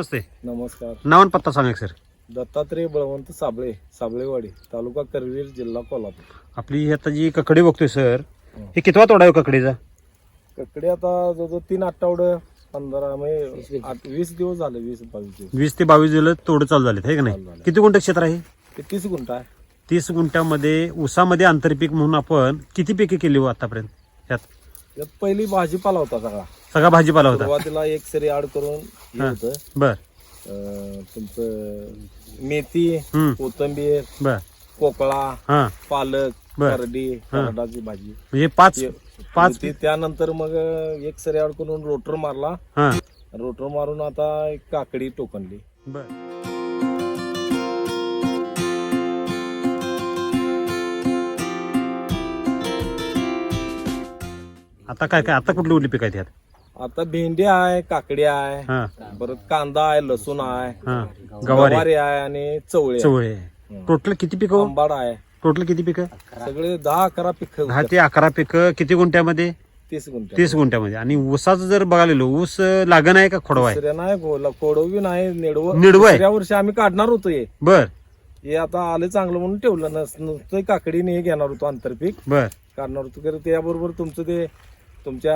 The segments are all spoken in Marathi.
नमस्ते. नमस्कार. नाव आणि पत्ता सांगा सर. दत्तात्रय बळवंत साबळे साबळेवाडी तालुका करवीर जिल्हा कोल्हापूर. आपली ही आता जी ककडी बघतोय सर हे. कितवा तोडा आहे हो ककडीचा? ककडे आता जवळजवळ तीन आठवडे पंधरा म्हणजे आठ- वीस दिवस झाले वीस बावीस दिवस. वीस ते बावीस दिवस तोड चालू झालेत आहे का चालू नाही झाले. किती गुंठ क्षेत्र आहे ते तीस गुंठ आहे. तीस गुंठ्यामध्ये ऊसामध्ये आंतरपीक म्हणून आपण किती पिके केली हो आतापर्यंत? ह्यात त्यात पहिली भाजीपाला होता सगळा. सगळा भाजीपाला होता. सुरुवातीला एक सरी आड करून हे. होतं. बर. अं, तुमचं मेथी हम्म. कोथंबीर बर. पोकळा हा. पालक बर. करडी. करडाची भाजी. म्हणजे पाच पाच ते- त्यानंतर मग एक सरी आड करून रोटर मारला. हा. रोटर मारून आता एक काकडी टोकनली बर. आता काय काय आता कुठली कुठली पिक आहेत ह्यात? आता भेंडी आहे काकडी आहे हा. परत कांदा आहे लसूण आहे हा. गवारी. गवारी आहे आणि चवळे आहे. चवळे टोटल किती पिक हो? आंबाड आहे. टोटल किती पिक? सगळे दहा अकरा पिक दहा ते अकरा पिक किती गुंठ्यामध्ये? तीस गुंठ तीस गुंठ्यामध्ये. आणि ऊसाचं जर बघायला गेलो ऊस लागण आहे का खोडवा आहे? दुसऱ्या नाही गोला कोडवी नाही नेडव. निडवं आहे? दुसऱ्या वर्षी आम्ही काढणार होतो हे. बर. हे आता आले चांगलं म्हणून ठेवलं. नस नुसतं काकडीने हे घेणार होतो आंतरपीक. बर. काढणार होतो. कारण त्याबरोबर तुमचं ते तुमच्या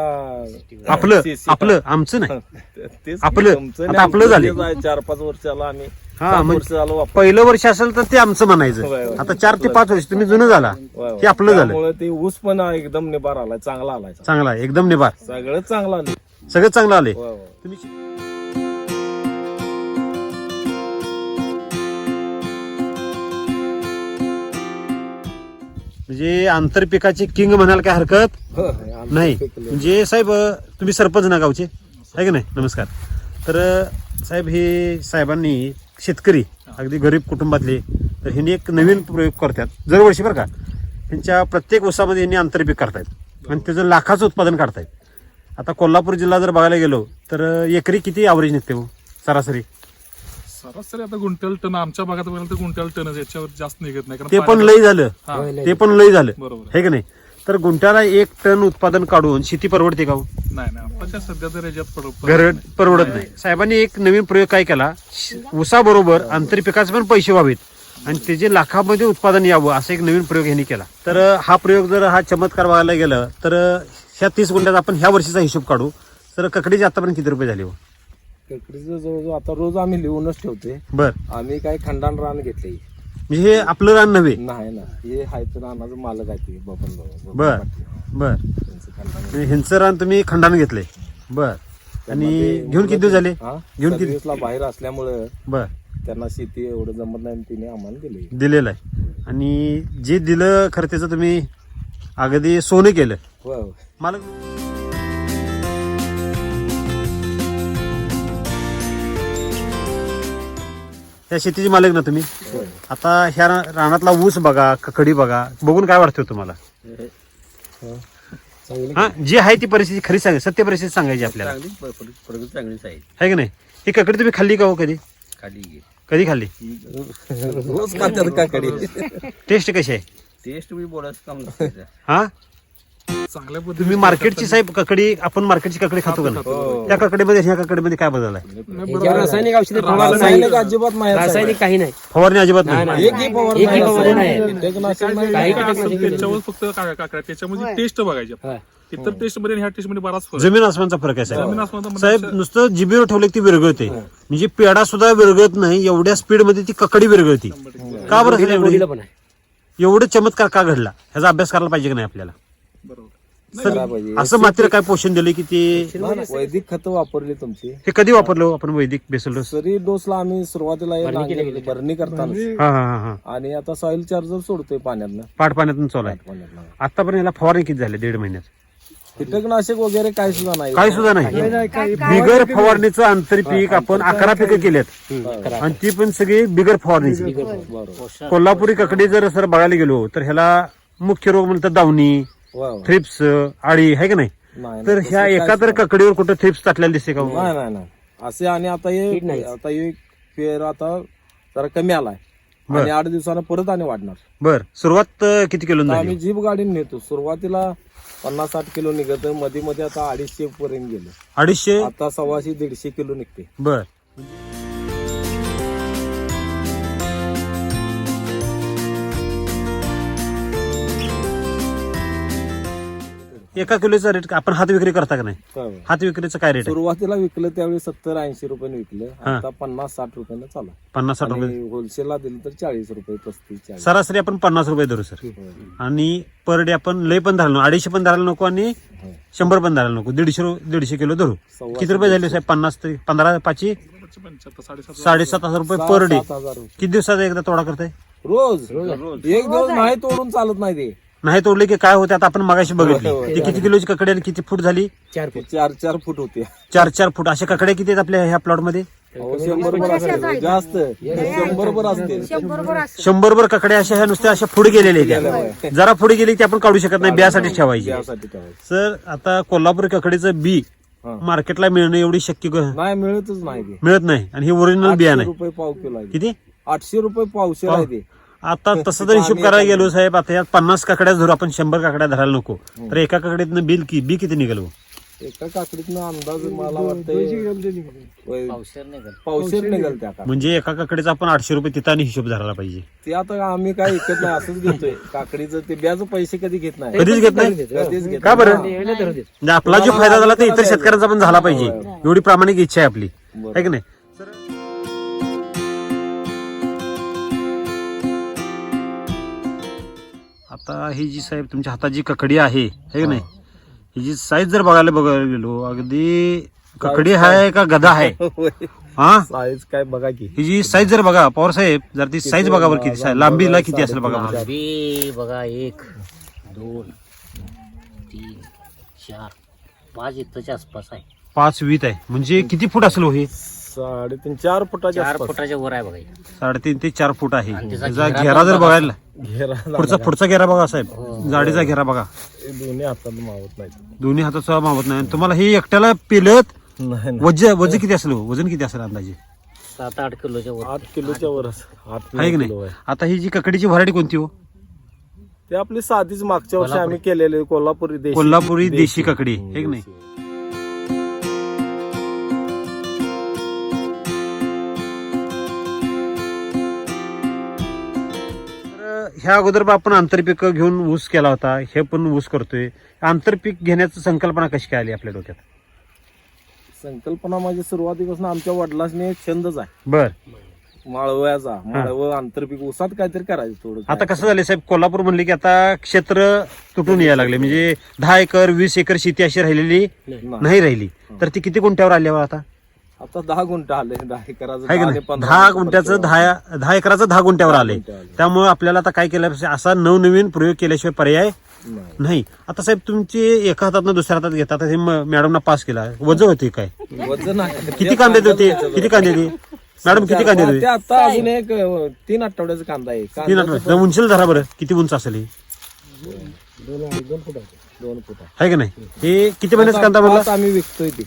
आपलं CC आपलं आमचं नाही तेच आपलं. तुमचं आता नाही, आपलं आमचं झाले. आहे. चार पाच वर्षाला आम्ही हा, म्हणजे- वर्ष झालं वापर पहिलं वर्ष असेल तर ते आमचं होय, म्हणायचं होय. आता चार ते पाच वर्ष तुम्ही जुनं झाला हे आपलं झालं त्यामुळे ते ऊस पण एकदम निबार आलाय चांगला आलाय चांगला आहे, एकदम निभार सगळं चांगलं आलं सगळं चांगलं आले होय, होय. तुम्ही म्हणजे आंतरपिकाची किंग म्हणाल काय हरकत? नाही. म्हणजे साहेब तुम्ही सरपंच ना गावचे? आहे की नाही? नमस्कार. तर साहेब हे साहेबांनी शेतकरी अगदी गरीब कुटुंबातले तर ह्यांनी एक नवीन प्रयोग करतात. दरवर्षी बरं का त्यांच्या प्रत्येक ऊसामध्ये यांनी आंतरपीक करतायत. आणि त्याचं लाखाचं उत्पादन काढतायत. आता कोल्हापूर जिल्हा जर बघायला गेलो तर एकरी किती ॲव्हरेज निघते हो? सरासरी? सरासरी आता गुंठल टन आमच्या भागात बघायला तर गुंठल टनच याच्यावर जास्त निघत नाही. कारण ते पण लई झालं. हा, ते पण लई झालं. बरोबर. हे की नाही? तर गुंठ्याला एक टन उत्पादन काढून शेती परवडते का हो? नाही नाही. आताच्या सध्या तर याच्यात पड- पडत घर नाही. परवडत नाही. साहेबांनी एक नवीन प्रयोग काय केला? ऊसाबरोबर आंतरपिकाचे पण पैसे व्हावेत. आणि त्याचे लाखामध्ये उत्पादन यावं असा एक नवीन प्रयोग यांनी केला. तर अं, हा प्रयोग जर हा चमत्कार बघायला गेलं तर अं, ह्या तीस गुंठ्यात आपण ह्या वर्षीचा हिशोब काढू. तर ककडीचे आतापर्यंत किती रुपये झाले हो? ककडीचं जवळजवळ आता रोज आम्ही लिहूनच ठेवतोय. बर. आम्ही काय खंडान रान घेतले म्हणजे हे आपलं रान नव्हे? नाही ना हे हाय तर रानाचं मालक आहे ते बबन बर. पाटील. बर. त्यांचं खंडान म्हणजे ह्यांचं रान तुम्ही खंडाने घेतलंय. बर. आणि घेऊन किती दिवस झाले? हा? घेऊन किती सर्व्हिसला बाहेर असल्यामुळं बर. त्यांना शेती एवढं जमत नाही आणि तिने आम्हाला दिली दिलेलं आहे. आणि जे दिलं खरं त्याचं तुम्ही अगदी सोनं केलं. होय. मला त्या शेतीचे मालक ना तुम्ही. आता ह्या रा- रानातला ऊस बघा ककडी बघा बघून काय वाटतं तुम्हाला? हा. चांगली हा जी आहे ती परिस्थिती खरी सांग सत्य परिस्थिती सांगायची आपल्याला. चांगली प- प- प्रगती चांगलीच आहे. आहे की नाही? ही ककडी तुम्ही खाल्ली का हो कधी? खाली घे कधी खाल्ली? रोज खात्यात काकडी टेस्ट कशी आहे? टेस्ट मी बोलायचं काम नसतं हा? चांगल्या तुम्ही पद्धतीने मार्केटची साहेब ककडी आपण मार्केटची ककडी खातो का नाही? हो. त्या ककडीमध्ये ह्या ककडीमध्ये काय बदल आहे. रासायनिक औषधे फवारणी रासायनिक अजिबात नाही. रासायनिक काही नाही. फवारणी अजिबात नाही नाही, एक फवारणी एक फवारणी नाही. नाही. कीटकनाशक नाही. काही काय असतं, कीटकनाशके त्याच्यावर फक्त काय काय त्याच्यामध्ये टेस्ट बघायची. आपण. इतर टेस्टमध्ये आणि ह्या टेस्टमध्ये बराच फरक आहे. जमीन आसमानचा फरक आहे साहेब. जमीन आसमानाचा साहेब म्हणजे नुसतं जिबीवर ठेवलं की ती विरघळते. म्हणजे पेडा सुद्धा विरघळत नाही एवढ्या स्पीडमध्ये ती ककडी विरघळती. का बरं झालं एवढी? गोडीला पण आहे. एवढं चमत्कार का घडला? ह्याचा अभ्यास करायला पाहिजे की नाही आपल्याला? बरोबर. असं मात्र काय पोषण दिलं की ते वैदिक खतं वापरली तुमची. हे कधी वापरलो आपण वैदिक बेसल डोस? सरी डोसला आम्ही सुरुवातीला हे नांगरली, भरणी करताना. हा हा हा हा. आणि आता सॉइल चार्जर सोडतोय पाण्यातनं. पाठ पाण्यातून चालू आहे. पाण्यातनं. आतापर्यंत याला फवारणी किती झाले? दीड महिन्यात. कीटकनाशक वगैरे काही सुद्धा नाही. काही सुद्धा नाही. बिगर फवारणीचं आंतरपीक आपण अकरा पिकं केलेत. आणि ती पण सगळी बिगर फवारणीची. बरोबर. कोल्हापुरी ककडी जर सर बघायला गेलो तर ह्याला मुख्य रोग म्हणतात दावणी. वा वा. थ्रिप्स आळी आहे का नाही? नाही तर नाही, ह्या तसं एका काहीच तर नाही. ककडीवर कुठं थ्रिप्स टाकलेला दिसते का हो? नाही नाही नाही. असे आणि आता हे आता हे पेर आता जरा कमी आलाय. आणि आठ दिवसानं परत आणि वाढणार. बर. सुरुवात अं, किती किलो आता झाली? आम्ही जीप गाडीने नेतो. सुरुवातीला पन्नास साठ किलो निघत. मध्ये मध्ये आता अडीचशे पर्यंत गेलो. अडीचशे? आता सव्वाशे दीडशे किलो निघते. बर. एका किलोचा रेट आपण हात विक्री करता का नाही. हात विक्रीचं काय रेट आहे? सुरुवातीला विकलं त्यावेळी सत्तर ऐंशी रुपयाने विकलं. हा. आता पन्नास साठ रुपयानं चालू आहे. पन्नास साठ रुपये. आणि होलसेलला दिलं तर चाळीस रुपये पस्तीस चाळीस. सरासरी आपण पन्नास रुपये धरू सर. होय. आणि पर डे आपण लय पण धरायला नको. अडीचशे पण धरायला नको आणि होय. शंभर पण धरायला नको. दीडशे रु- दीडशे किलो धरू. सव्वा किती रुपये झाले साहेब? पन्नास तरी पंधरा पाचशे? साडेसात हजार रुपये पर डे सात हजार रुपये. किती दिवसाचा एकदा तोडा करताय? रोज. एक दिवस नाही तोडून चालत नाही ते. नाही तोडले की काय होते आता आपण मगाशी बघितली. ती किती किलोची ककडे आणि किती फूट झाली? चार ते चार चार फूट होते. चार चार फूट. असे ककडे किती आहेत आपल्या ह्या प्लॉटमध्ये अहो, शंभर भर असते जास्त. शंभर भर असते शंभर भर ककडे अशा ह्या नुसत्या अशा पुढे गेलेल्या आहेत त्या. जरा पुढे गेली की आपण काढू शकत नाही बियासाठी ठेवायची. त्यासाठी ठेवायचं. सर आता कोल्हापूर ककडीचं बी हा. मार्केटला मिळणं एवढी शक्य ग- नाही मिळतच नाही ते. मिळत नाही. आणि हे ओरिजिनल बियाणं आठशे आहे. रुपये पाव किलो आहे. किती? आठशे रुपये पावशे आहे ते. आता तसं जर हिशोब करायला गेलो साहेब आता यात पन्नास काकड्या धरू आपण शंभर काकड्या धरायला नको. तर एका काकडीतनं बिल की बी किती निघाल हो? एका काकडीतनं अंदाज मला वाटतं पावशेर निघाल. त्या. म्हणजे एका काकडीचा आपण आठशे रुपये तिथं आणि हिशोब धरायला पाहिजे. ते आता आम्ही काय विकत नाही असंच घेतोय. काकडीचं ते ब्याचं पैसे कधी घेत नाही. कधीच घेत नाही? कधीच घेत का बरं. म्हणजे आपला जो फायदा झाला तो इतर शेतकऱ्यांचा पण झाला पाहिजे. एवढी प्रामाणिक इच्छा आहे आपली. आहे की नाही? आता ही जी साहेब तुमच्या हातात जी ककडी आहे है की नाही? ही. जी साईज जर बघायला बघायला गेलो अगदी ककडी आहे का गदा आहे. हा? साईज काय बघा की. ही जी साईज जर बघा पवार साहेब जर ती साईज बघा बरं किती size, लांबीला किती असेल बघा बरं. बघा एक दोन तीन चार पाच इथंच्या आसपास आहे. पाच वीत आहे. म्हणजे किती फूट असेल हो हे? साडेतीन चार फुटाच्या चार आसपास. फुटाच्या वर आहे बघा हे. साडेतीन ते चार फूट आहे त्याचा त्याचा घेरा जर बघा. बघायला घेरा पुढचा पुढचा घेरा बघा साहेब हो. जाडीचा घेरा बघा हे दोन्ही हातात मावत नाही दोन्ही हाताचा मावत नाही आणि तुम्हाला हे एकट्याला पेलत नाही नाही. वजन वजन किती असेल हो? वजन किती असेल अंदाजे सात आठ किलोच्या वर आठ किलोच्या वर. आठ आहे की किलो नाही आहे. आता ही जी ककडीची व्हरायटी कोणती हो ते आपली साधीच मागच्या वर्षी आम्ही केलेले कोल्हापुरी देशी कोल्हापुरी देशी ककडी आहे की नाही ह्या अगोदर आपण आंतरपीक घेऊन ऊस केला होता हे पण ऊस करतोय. आंतरपीक घेण्याची संकल्पना कशी काय आली आपल्या डोक्यात? संकल्पना माझी सुरुवातीपासून आमच्या वडिलांनी छंदच आहे. बर. माळव्याचा माळव आंतरपीक उसात काहीतरी करायचं थोडं आता कसं झालं साहेब कोल्हापूर म्हणले की आता क्षेत्र तुटून यायला लागले. म्हणजे दहा एकर वीस एकर शेती अशी राहिलेली नाही. नाही राहिली. तर ती किती गुंठ्यावर आल्यावर आता? आता दहा गुंठ आले दहा एकराचं आहे की दहा नाही? आणि पंधरा दहा गुंठ गुंठ्याचं. दहा दहा एकराचं दहा गुंठ्यावर आले. त्यामुळे आपल्याला आता काय केलं पाहिजे? असा नवनवीन प्रयोग केल्याशिवाय पर्याय नाही. नाही. आता साहेब तुमची एका हातात दुसऱ्या हातात घेतात. हे मॅडमना पास केला. वजन होते काय? वजन आहे. किती कांदे होते किती कांदे होते मॅडम किती कांदे ते होते आता अजून एक अं, तीन आठवड्याचा कांदा आहे. तीन कांद्याचं आठवडे उंचीला धरा बरं. किती उंच असेल हे? दोन फुट आहे. की नाही? हे किती महिन्याचा कांदा म्हणला आम्ही विकतोय ते.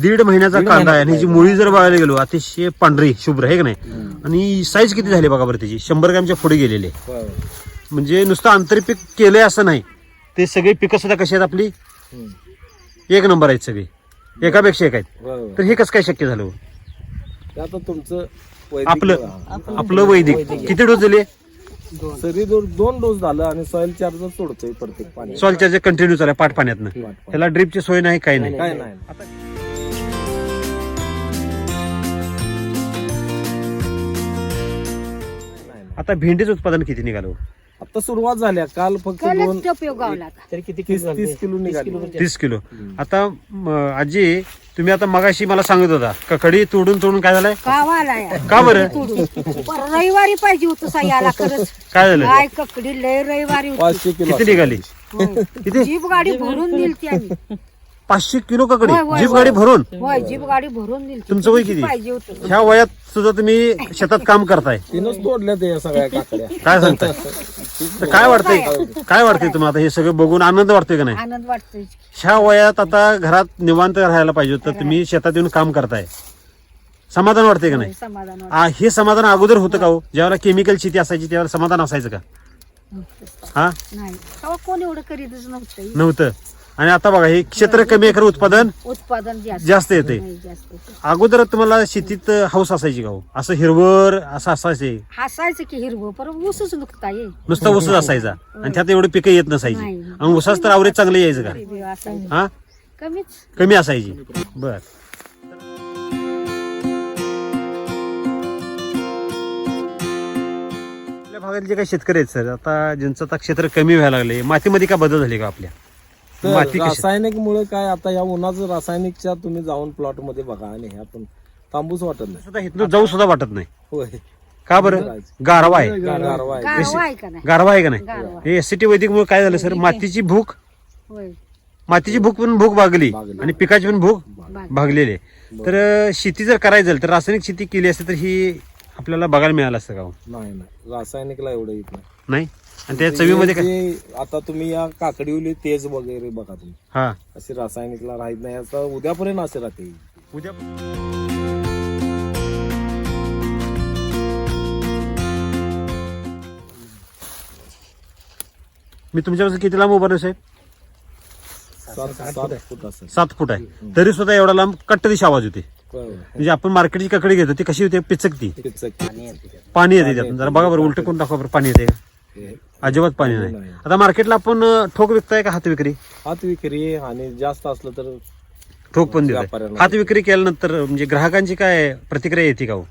दीड महिन्याचा. कांदा आहे. आणि जी मुळी जर बघायला गेलो अतिशय पांढरी शुभ्र आहे की नाही? आणि साईज किती झाली बघा बरं त्याची? शंभर ग्रॅमच्या पुढे गेलेली आहे. होय. म्हणजे नुसतं आंतरपीक केलंय असं नाही. ते सगळी पिकं सुद्धा कशी आहेत आपली? हम्म. एक नंबर आहेत सगळी. एकापेक्षा एक आहेत. होय, होय. तर हे कसं काय शक्य झालं हो? ते आता तुमचं वैदिक- आपलं. आपलं वैदिक. किती डोस दिले? सरी दोन दोन डोस झालं आणि सॉइल चार्जर सोडतोय प्रत्येक पाणी सॉलच्या जे कंटिन्यू चालू आहे पाठ पाण्यातनं पाण्यात. त्याला ड्रिपची सोय नाही काही नाही. काय नाही. आता भेंडीचं उत्पादन किती निघालं? आता सुरुवात झाल्या काल फक्त दोन. तरी किती तीस किलो तीस किलो निघाले. तीस किलो. आता म, आजी तुम्ही आता मगाशी मला सांगत होता ककडी तोडून तोडून काय झालंय? या. का बरं. पर रविवारी पाहिजे होतं खरंच. काय झालं? काय ककडी लय रविवारी होती. पाचशे किलो किती निघाली? होय. किती? जीप गाडी भरून दिली ती आम्ही. पाचशे किलो ककडी होय, होय, जीप होय. गाडी भरून? होय जीप गाडी भरून दिली तुमचं वय किती? पाहिजे होतं? ह्या वयात सुद्धा तुम्ही शेतात काम करताय. तीनच तोडल्या ते या सगळ्या काकड्या. काय सांगताय? तर काय वाटतंय? काय वाटतंय तुम्हाला आता हे सगळं बघून? आनंद वाटतोय का नाही? आनंद वाटतोय. ह्या वयात आता घरात निवांत राहायला पाहिजे होतं तुम्ही शेतात येऊन काम करताय. समाधान वाटतंय का नाही? समाधान आ, हे समाधान अगोदर होतं का हो? ज्यावेळेला केमिकल शेती असायची त्यावेळेला समाधान असायचं का? वाटतं हा? नाही. तेव्हा कोण एवढं करीतच नव्हतं. नव्हतं. आणि आता बघा हे क्षेत्र कमी एकर उत्पादन उत्पादन जास्त जास्त येते नाही, जास्त येते. अगोदर तुम्हाला शेतीत हौस असायची का हो? असं हिरवर असं असायचे? हसायचं की हिरवं परत ऊसच नुकता ये नुसता ऊसच असायचा. आणि त्यात एवढे पिकं येत नसायची. नाही. आणि ऊसाच तर आवरेज चांगलं यायचं का? हिरवं असायचं. हा? कमीच. कमी असायची. बर. आपल्या भागातले जे काही शेतकरी आहेत सर आता ज्यांचं आता क्षेत्र कमी व्हायला लागले मातीमध्ये काय बदल झाले का आपल्या? माती कशी? रासायनिक मुळे काय आता या उन्हाचं रासायनिकच्या तुम्ही जाऊन प्लॉटमध्ये बघा आणि हे आपण थांबूच वाटत नाही. सुद्धा इथनं जाऊ सुद्धा वाटत नाही. होय. का बरं? गारवा आहे. गारवा आहे. गारवा आहे. का नाही? गारवा आहे. का नाही? गारवा हे एस टी वैदिक मुळे काय झालं सर? मातीची भूक? होय. मातीची भूक पण भूक भागली आणि पिकाची पण भूक बाग. भागलेली आहे. तर अं, शेती जर करायची झाली तर रासायनिक शेती केली असते तर ही आपल्याला बघायला मिळालं असतं का हो? नाही नाही. रासायनिकला एवढं येत नाही. नाही? आणि त्या चवीमध्ये काय? जे आता तुम्ही या काकडीवली तेज वगैरे बघा तुम्ही. हा. अशी रासायनिकला राहत नाही आता उद्यापर्यंत असे राहते. उद्या मी तुमच्यापासून किती लांब उभारलो साहेब? सात सात फूट असेल. सात फूट आहे. तरी सुद्धा एवढा लांब कट्ट दिशी आवाज होते बरोबर. म्हणजे आपण मार्केटची ककडी घेतो ती कशी होते? पिचकती. पिचक. पाणी येते त्यातून. जरा बघा बरं उलट कोण दाखवा बरं पाणी येते का? हे अजिबात पाणी नाही. नाही. आता मार्केटला आपण अं, ठोक विकताय का हात विक्री? हात विक्री आणि जास्त असलं तर ठोक पण व्यापाऱ्यांना हात विक्री केल्यानंतर म्हणजे ग्राहकांची काय प्रतिक्रिया येते का हो?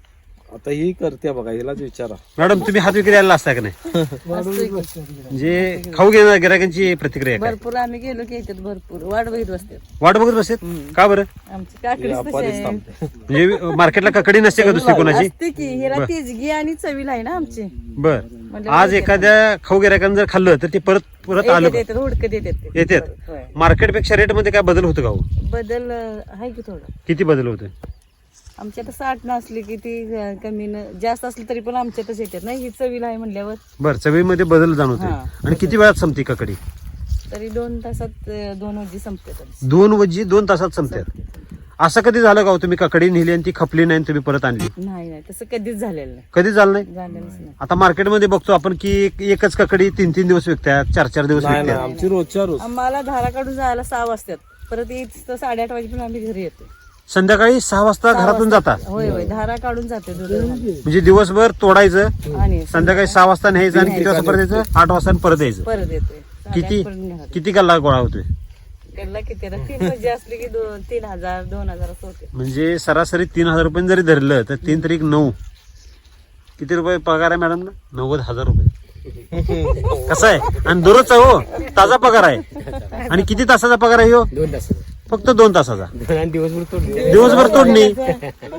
आता ही करते बघा हिलाच विचारा. मॅडम तुम्ही हात विक्री यायला असता का नाही? म्हणजे खाऊ घेणार गिरायकांची प्रतिक्रिया काय? भरपूर आम्ही गेलो की येतात भरपूर वाट बघित बसतात वाट बघत बसेत? का बरं? आमची. थांबते. म्हणजे मार्केटला ककडी नसते का दुसरी कोणाची? असते की हिला तेजगी आणि चवीला आहे ना आमची. बर. आज एखाद्या खाऊ गिरायकानं जर खाल्लं तर ते परत परत आलं येतात येतात ते. येतात. होय. मार्केटपेक्षा रेटमध्ये काय बदल होतो का हो? बदल अं, आहे की थोडं. किती बदल होतो? आमच्या आता साठ नसली की ती अं, कमी न जास्त असली तरी पण आमच्यातच येतात. नाही ही चवीला आहे म्हणल्यावर. बर चवीमध्ये बदल जाणवतोय. हा. आणि किती वेळात संपती ककडी? तरी दोन तासात अं, दोन वजी संपतात दोन वजी दोन तासात संपतात. असं कधी झालं का हो? तुम्ही ककडी नेली आणि ती खपली नाही आणि तुम्ही परत आणली? नाही नाही तसं कधीच झालेलं नाही. कधी झालं नाही? झालेलंच नाही. आता मार्केटमध्ये बघतो आपण की एक- एकच ककडी तीन तीन दिवस विकतात चार चार दिवस नाही नाही विकतात आमची रोजच्या रोज. आम्हाला धारा काढून जायला सहा वाजतात. परत येत तर साडेआठ वाजेपर्यंत आम्ही घरी येतो. संध्याकाळी सहा वाजता घरातून जाता? होय होय धारा काढून जाते म्हणजे दिवसभर तोडायचं आणि संध्याकाळी सहा वाजता न्यायचं आणि किती वाजता परत यायचं? आठ वाजता परत यायचं. परत येतोय. किती साडेआठपर्यंत. किती गल्ला गोळा होतोय? त्याला किती तीन वजी असली की दोन तीन हजार दोन हजार असं होते. म्हणजे सरासरी तीन हजार रुपये जरी धरलं तर तीन तरी नऊ. किती रुपये पगार आहे मॅडम नव्वद हजार रुपये. कसं आहे? आणि दररोजचा हो ताजा पगार आहे. आणि किती तासाचा पगार आहे हो? दोन तास. फक्त दोन तासाचा. दिवसभर तोडणी.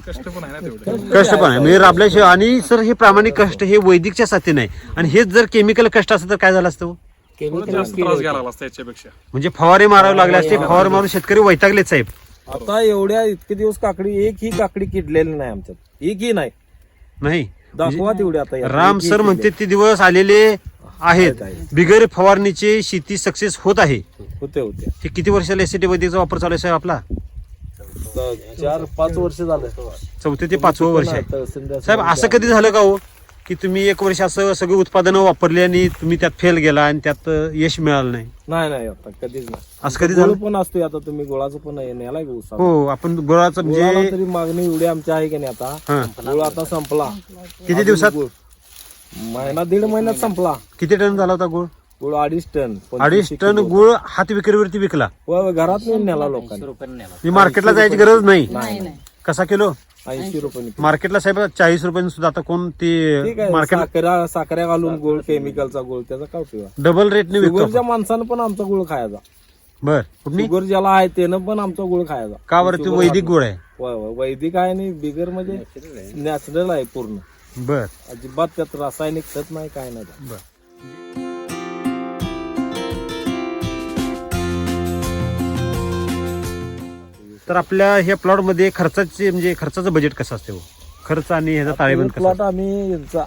कष्ट पण आहे ना तेवढे. कष्ट पण आहे. म्हणजे राबल्याशिवाय आणि सर हे प्रामाणिक कष्ट हे वैदिकच्या साथी नाही आणि हेच जर केमिकल कष्ट असतं तर काय झालं असतं हो? थोडं जास्त त्रास घ्यायला लागला असता याच्यापेक्षा म्हणजे फवारे मारावे लागले असते फवारे मारून शेतकरी वैतागलेत साहेब. आता एवढ्या इतके दिवस काकडी एक ही काकडी किडलेली नाही आमच्यात. एक ही नाही. नाही. दाखवा तेवढी आता. राम एक ही सर म्हणते ते दिवस आलेले आहेत. आहेत. बिगर फवारणीचे शेती सक्सेस होत आहे. होते होते. ते किती वर्षाला एसीटी वैदिकचा वापर चालू आहे साहेब आपला? चार पाच वर्ष झालं. चौथे ते पाचवं वर्ष आहे. साहेब असं कधी झालं का हो? की तुम्ही एक वर्ष असं सगळी उत्पादनं वापरली आणि तुम्ही त्यात फेल गेला आणि त्यात यश मिळालं नाही. नाही नाही आता कधीच नाही. असं कधी झालं? पण असतोय आता तुम्ही गुळाचं पण उसा हो आपण गुळाचं म्हणजे तरी मागणी एवढी आमची आहे की नाही आता? हा. गुळ आता संपला. किती दिवसात? गुळ महिना दीड महिन्यात संपला. किती टन झाला होता गुळ? गुळ अडीच टन अडीच टन गुळ हात विक्रीवरती विकला. होय, होय, घरात नेऊन नेला. लोकांनी म्हणजे मार्केटला जायची गरज नाही. नाही नाही. कसा किलो? ऐंशी रुपये. मार्केटला साहेब चाळीस रुपयांनी सुद्धा आता कोण ते मार्केट साखऱ्या साखऱ्या घालून गुळ केमिकलचा गुळ त्याचा काय उपयोग? आहे? डबल रेटने विकतो शुगरच्या माणसानं पण आमचा गुळ खायचा. बर कुठली? शुगर ज्याला आहे त्यानं पण आमचा गुळ खायचा. का बरं? ते वैदिक गुळ आहे. वैदिक आहे आणि बिगर म्हणजे नॅचरल आहे पूर्ण. बर. अजिबात त्यात रासायनिक खत नाही काय नाही त्यात. बर. तर आपल्या ह्या प्लॉटमध्ये खर्चाचे म्हणजे खर्चाचं बजेट कसं असते हो? खर्च आणि ह्याचा ताळेबंद कसा प्लॉट आम्ही यांचा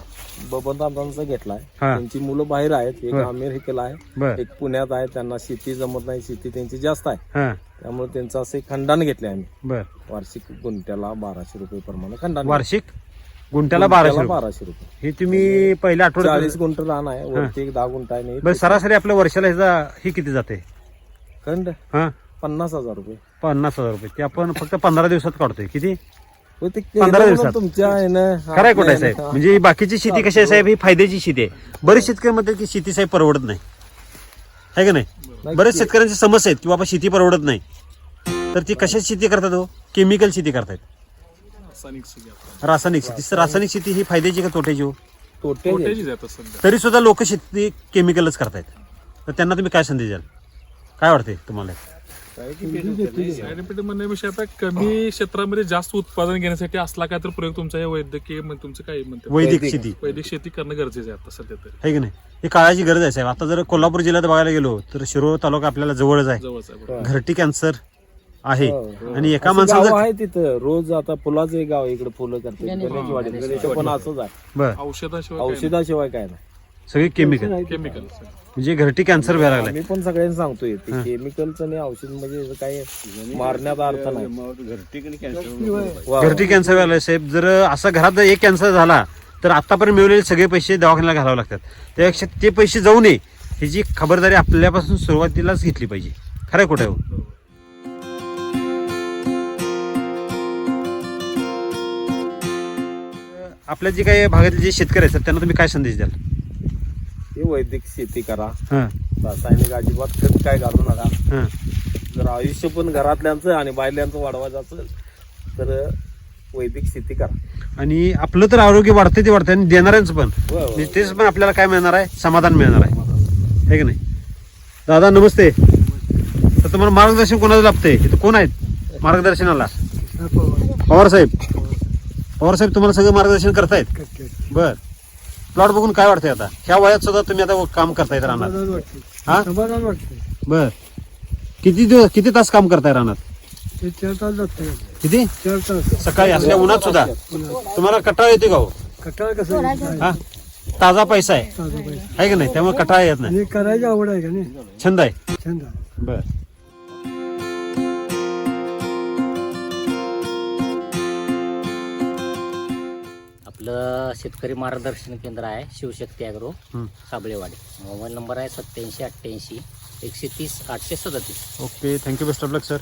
बबन दादांचा घेतलाय. हा. त्यांची मुलं बाहेर आहेत एक अमेरिकेला आहे. बर. एक पुण्यात आहे त्यांना शेती जमत नाही शेती त्यांची जास्त आहे. हा. त्यामुळे त्यांचं असं एक खंडान घेतले आम्ही. बर. वार्षिक गुंट्याला बाराशे रुपये प्रमाणे खंडान वार्षिक? गुंठ्याला बाराशे रुपये. बाराशे रुपये. हे तुम्ही पहिल्या आठवड्यात चाळीस गुंठ रान आहे वरती एक दहा गुंठ आहे नाही बरं सरासरी आपल्या वर्षाला ह्याचा हे किती जाते? खंड? हा. पन्नास हजार रुपये. पन्नास हजार रुपये. ते आपण फक्त पंधरा दिवसात काढतोय. किती? हो, ते पंधरा म्हणून दिवसात. तुमच्या ह्यानं खराय कुठे साहेब? म्हणजे ही बाकीची शेती कशी आहे साहेब? ही फायद्याची शेती आहे. बरेच शेतकरी म्हणतात की शेती साहेब परवडत नाही. आहे का नाही? बरेच शेतकऱ्यांची समस्या आहेत की बाबा शेती परवडत नाही. तर ती कशाची शेती करतात हो? केमिकल शेती करतात रासायनिक शेती. रासायनिक शेती. तर रासायनिक शेती ही फायद्याची का तोट्याची हो? तोटे आहेत. आहे तरी सुद्धा लोक शेती केमिकलच करतायत. तर त्यांना तुम्ही काय संदेश द्याल? काय वाटते तुम्हाला? म्हणण्यापेक्षा आता कमी क्षेत्रामध्ये जास्त उत्पादन घेण्यासाठी असला काय तर प्रयोग तुमचा हे वैद्यकीय तुमचं काय म्हणते? वैदिक शेती. वैदिक शेती करणं गरजेचं आहे आता सध्या तरी. आहे की नाही? ही काळाची गरज आहे साहेब. आता जर कोल्हापूर जिल्ह्यात बघायला गेलो तर शिरोळ तालुका आपल्याला जवळच आहे. जवळच आहे बरोबर. घरटी कॅन्सर आहे. हो. आणि एका असं माणसाचं गाव आहे तिथं. रोज आता फुलाचं एक गाव आहे इकडे फुलं करते. गणेश वाडी गणेश पण असंच आहे. औषधाशिवाय काय औषधाशिवाय काय नाही. सगळे केमिकल. केमिकल म्हणजे घरटी कॅन्सर व्हायला लागलाय. मी पण सगळ्यांना सांगतोय ते केमिकलचं आणि औषध म्हणजे याचं काय मारण्यात अर्थ नाही. घरटी कॅन्सर व्हायला साहेब. जर असा घरात जर एक कॅन्सर झाला तर आतापर्यंत मिळवलेले सगळे पैसे दवाखान्याला घालावे लागतात. त्यापेक्षा ते पैसे जाऊ नये ह्याची खबरदारी आपल्यापासून सुरुवातीलाच घेतली पाहिजे. खरं कुठे हो. आपल्या जे काही भागातले जे शेतकरी आहेत त्यांना तुम्ही काय संदेश द्याल? हे वैदिक शेती करा. हां. रासायनिक अजिबात खत काय घालू नका. हां. जर आयुष्य पण घरातल्यांचं आणि बायल्यांचं वाढवायचं असेल तर वैदिक शेती करा. आणि आपलं तर आरोग्य वाढतंय ते वाढतंय आणि देणाऱ्यांचं पण. होय, होय. म्हणजे तेच पण आपल्याला काय मिळणार आहे? समाधान मिळणार आहे. हे की नाही? दादा नमस्ते. तर तुम्हाला मार्गदर्शन कोणाचं लाभतंय इथं कोण आहेत? मार्गदर्शनाला. पवार. साहेब. पवार साहेब तुम्हाला सगळं मार्गदर्शन करतायत? बर. प्लॉट बघून काय वाटतंय आता? ह्या वयात सुद्धा तुम्ही आता काम करतायत रानात. हा? बर. किती दिवस किती तास काम करताय रानात? किती? सकाळी असल्या उन्हात सुद्धा? तुम्हाला कटाळ येते का हो? हा? ताजा पैसा आहे. आहे का नाही? त्यामुळे कटाळ येत नाही. करायची आवड आहे का नाही? छंद आहे. छंद बर. आपलं शेतकरी मार्गदर्शन केंद्र आहे Shivshakti agro. Sablewadi. Mobile number आहे सत्याऐंशी अठ्ठ्याऐंशी एकशे तीस आठशे सदतीस. Okay thank you best of luck sir.